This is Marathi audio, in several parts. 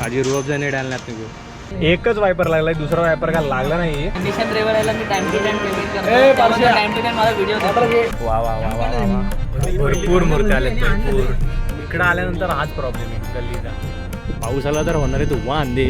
माझी रुअबजा नाही डालण्यात घेऊ एकच वायपर लागलाय दुसरा वायपर काय लागला नाही. कंडिशन ड्रायव्हरला मी टाइम टू टाइम पेमेंट ए, करतो पाचशे. टाइम टू टाइम मला व्हिडिओ वा वा वा वा वा वा. भरपूर मूर्ती आले भरपूर. इकडं आल्यानंतर हाच प्रॉब्लेम आहे गल्लीचा. पाऊस आला तर होणार आहे तू वांदे.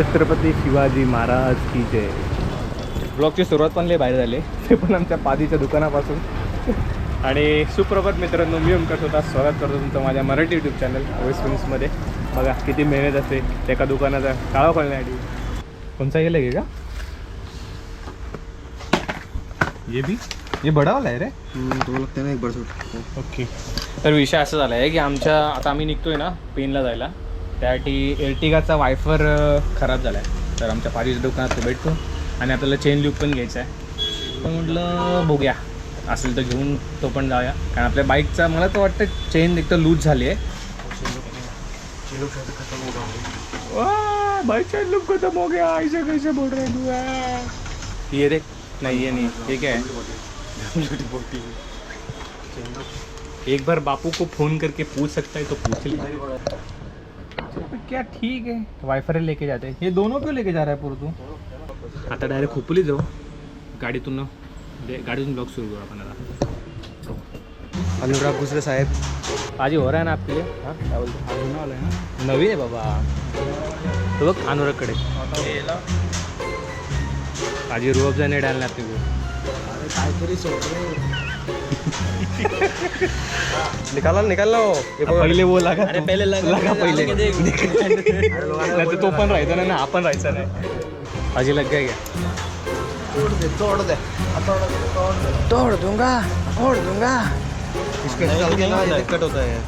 छत्रपती शिवाजी महाराज की जय. ब्लॉगची सुरुवात पण लय बाहेर झाली. ते पण आमच्या पादीच्या दुकानापासून. आणि सुप्रभात मित्रांनो मी ओमकार स्वतः स्वागत करतो तुमचं माझ्या मराठी यूट्यूब चॅनल वेस्ट फिल्म्समध्ये बघा किती मेहनत असते एका दुकानाचा काळा खोलण्यासाठी कोणचा गेलं की का ये भी ये बडा वाला आहे रे है ना एक ओके तर विषय असा झाला आहे की आमच्या आता आम्ही निघतोय ना पेनला जायला. त्यासाठी एर्टिगाचा वायफर खराब झाला आहे तर आमच्या पारीच्या दुकानात तो भेटतो. आणि आपल्याला चेन लूक पण घ्यायचा आहे तर म्हटलं बघूया. असेल तर घेऊन तो पण जाऊया. कारण आपल्या बाईकचा मला तर वाटतं चेन एक तर लूज झाली आहे भाई चेन लूक खतम हो गया. ऐसे कैसे बोल रहे तू ये रे नाही ये नाही. ठीक आहे है एक बार बापू को फोन करके पूछ सकता है तो पूछ ले. क्या ठीक है? वायफर लेके जाते हैं। ये दोनों क्यों लेके जा रहा है पूरा तू? आता डायरेक्ट खोपली जाऊ. गाडीतून गाडीतून ब्लॉग सुरू करू आपण आता. अनुराग गुजरे साहेब. आज हो रहा है ना आपके लिए? हाँ क्या बोलते हैं? नवीन आहे बाबा। तो बघ अनुरागकडे. माझी रुअबजा नाही डालणार काहीतरी सोडतो निकाला निकाल हो. पहिले वो लागा अरे पहिले लागा. पहिले. तो पण राहायचा नाही ना आपण राहायचा नाही. अजी लग काय तोड दे तोड दुंगा दूंगा तोड दूंगा. कट होता है।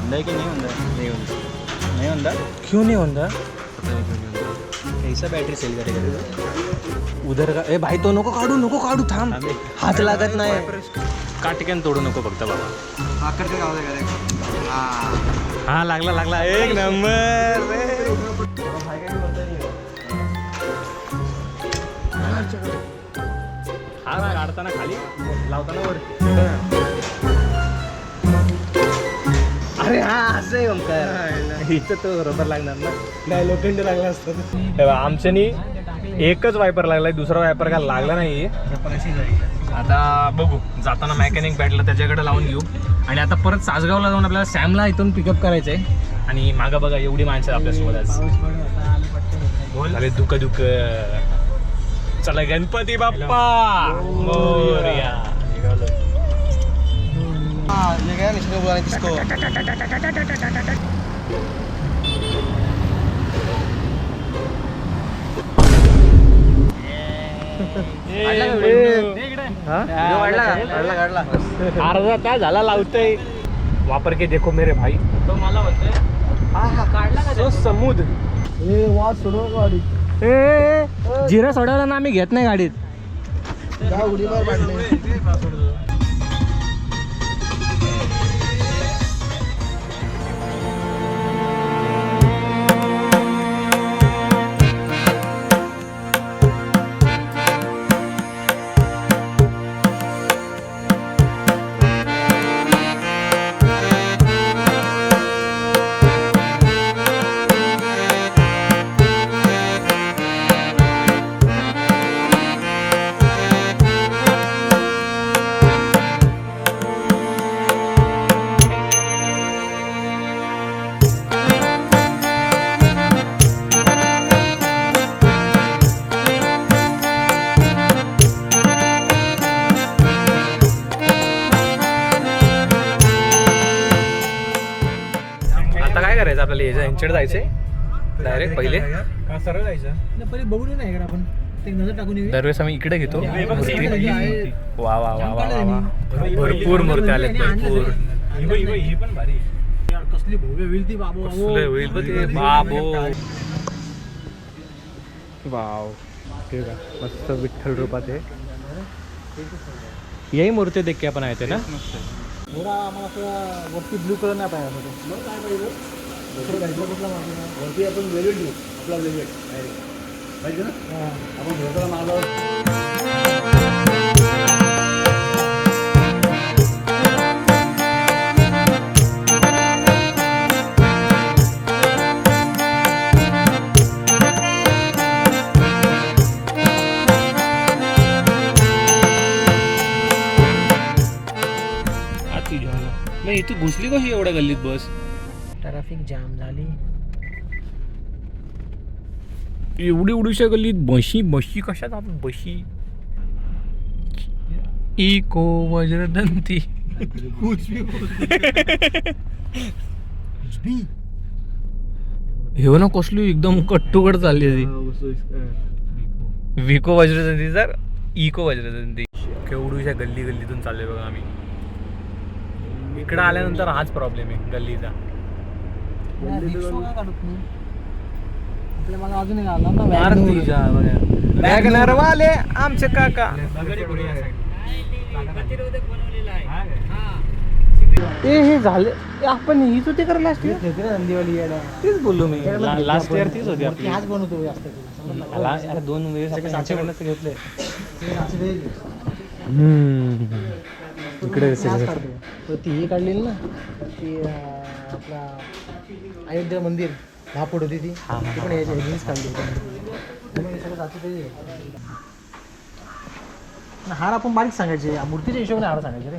होंदा है क्यों नहीं होंदा पता क्यों कैसा बॅटरी सेल करेगा उधर का ए भाई तो नको काढू नको काढू थांब. हात लागत नाही. काटक्यान तोडू नको फक्त बाबा. हाँ. लागला लागला. एक नंबर. हा ना काढताना खाली लावताना वर. अरे हा असं आहे ओमकार इथं तर लागणार ना. नाही लोखंड लागला असतं आमच्यानी एकच वायपर लागलाय दुसरा वायपर काय लागला नाही आता बघू जाताना मेकॅनिक भेटलं त्याच्याकडे लावून घेऊ. आणि आता परत सासगावला जाऊन आपल्याला सॅमला इथून पिकअप करायचंय. आणि मागं बघा एवढी माणसं आपल्यासोबत आज. बोल. अरे दुःख दुःख. चला गणपती बाप्पा! मोरया. ये गया अर्धा काय झाला लावतोय. वापर के देखो मेरे भाई. तो मला होतोय काढला का तो समुद ये वहाँ सुनो गाड़ी. ए जिरा सोडवला ना आम्ही घेत नाही गाडीत. करायचं आपल्याला याच्या यांच्याकडे जायचंय डायरेक्ट पहिले. सरळ जायचं. पहिले बघून नाही का आपण. ते नजर टाकून येऊ दरवेळेस आम्ही इकडे घेतो. वा वा वा वा वा वा. भरपूर मूर्ती आल्या भरपूर. ही पण भारी. यार कसली भव्य होईल ती बाबू कसलं होईल ते बाबो. वाव. हे मस्त विठ्ठल रूपात आहे यही मूर्ती देख के आपण आहे ते ना? आम्हाला ब्लू कलर नाही पाहिजे कुठला वरती आपण वेगळं घेऊ आपला वेगळं पाहिजे ना? आपण घोटाळा मागवला इथे घुसली कशी एवढ्या गल्लीत बस? ट्रॅफिक जाम झाली. एवढी एवढीशा गल्लीत बशी बशी कशात आपण बशी इको वज्रदंती. हे ना कसली एकदम कट्टुकड चालली ती. विको वज्रदंती सर इको वज्रदंती. केवढूशा गल्ली गल्लीतून चाललोय बघा आम्ही. इकडं आल्यानंतर हाच प्रॉब्लेम आहे गल्लीचा रिक्षा का काढत नाही आपल्या मला अजून एक आला ना मारुती Wagon. वॅगनर वाले आमचे काका. ए हे झाले. आपण हीच होती करा लास्ट इयर नंदीवाली यायला. तीच बोललो मी. लास्ट इयर तीच होती आपली. हाच बनवतो जास्त? Last- अरे दोन वेळेस आपण ह्याच्याकडनंच घेतले. इकडे ते हे काढलेली ना? ती आपला अयोध्या मंदिर दहा फूट होती ती. ती पण याच्या ह्याचीच काढली म्हणून हे सगळं जातं ते. ना, हार आपण बारीक सांगायचे. या मूर्तीच्या हिशोबाने हार सांगायचे रे?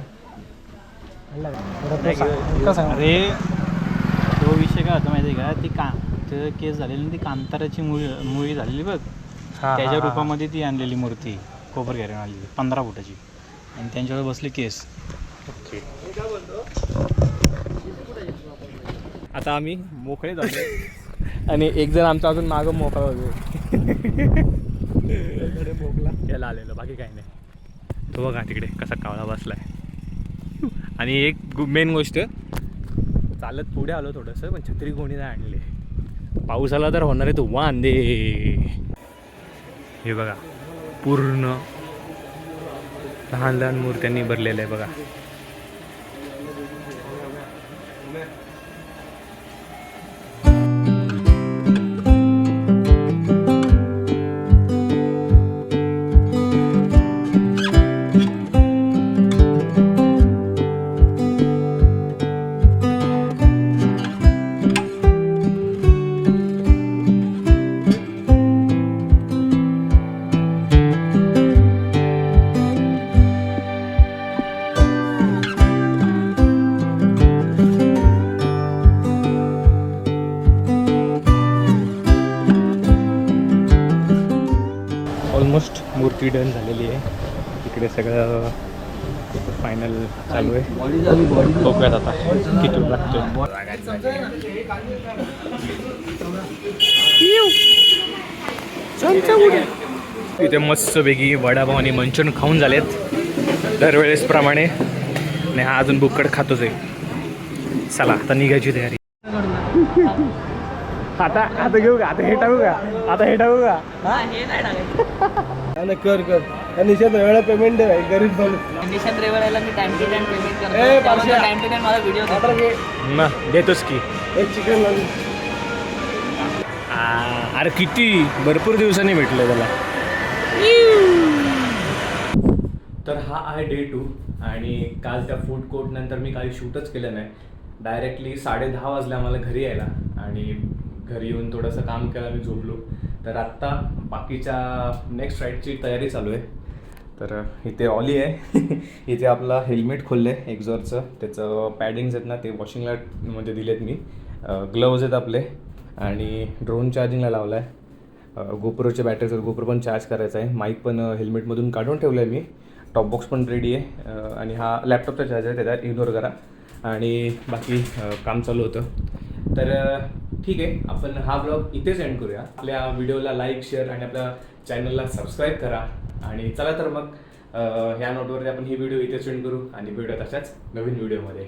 अरे तो विषय काय होता माहिती आहे का? ती का ते केस झालेली ना ती कांताराची मुळी मुळी झालेली बघ. त्याच्या रूपामध्ये ती आणलेली मूर्ती. कोपर घेऊन आलेली. पंधरा फुटाची. आणि त्यांच्यावर बसले केस. आता आम्ही मोकळे झालो. आणि एक जण आमचा अजून मागं मोकळा होतो याला आलेलो बाकी काही नाही. तो बघा तिकडे कसा कावळा बसलाय. आणि एक मेन गोष्ट चालत पुढे आलो थोडंसं पण छत्री कोणी नाही आणले. पाऊस आला तर होणार आहे तो वांदे. हे बघा पूर्ण लहान लहान मूर्त्यांनी भरलेलं आहे बघा. मूर्ती डन झालेली आहे. इकडे सगळं फायनल चालू आहे. बघूयात आता किती लागतोय इथे मस्तपैकी वडापाव आणि मंचून खाऊन झालेत. दरवेळेसप्रमाणे आणि हा अजून बुक्कड खातोच आहे. चला आता निघायची तयारी. आता आता घेऊ का? आता हे टाकू का? आता हे टाकू का आणि कर कर. निशांत वेळा पेमेंट दे भाई गरीब माणूस कंडिशन रेवरला मी टाइम टू टाइम पेमेंट ए, करतो पार्श्या. टाइम टू टाइम मला व्हिडिओ आता घे. ना देतोस की. एक चिकन आ, अरे किती? भरपूर दिवसांनी भेटलं त्याला. तर हा आहे डे टू आणि काल त्या फूड कोर्ट नंतर मी काही शूटच केलं नाही. डायरेक्टली साडे दहा वाजले आम्हाला घरी यायला आणि घरी येऊन थोडंसं काम केलं मी झोपलो. तर आत्ता बाकीच्या नेक्स्ट राईडची तयारी चालू आहे. तर इथे ऑली आहे. इथे आपला हेल्मेट खोललं आहे एक्झॉरचं त्याचं पॅडिंग्स आहेत ना ते वॉशिंगला म्हणजे दिलेत मी. ग्लव्ज आहेत आपले. आणि ड्रोन चार्जिंगला लावला आहे गोप्रोच्या बॅटरीचं गोप्रो पण चार्ज करायचा आहे. माईक पण हेल्मेटमधून काढून ठेवलं आहे मी. टॉप बॉक्स पण रेडी आहे. आणि हा लॅपटॉपचा चार्जर आहे त्याच्यात इग्नोर करा. आणि बाकी काम चालू होतं. तर ठीक आहे आपण हा ब्लॉग इथेच एंड करूया. आपल्या व्हिडिओला लाईक शेअर आणि आपल्या चॅनलला सबस्क्राईब करा. आणि चला तर मग ह्या नोटवरती आपण ही व्हिडिओ इथेच एंड करू आणि भेटूया तशाच नवीन व्हिडिओमध्ये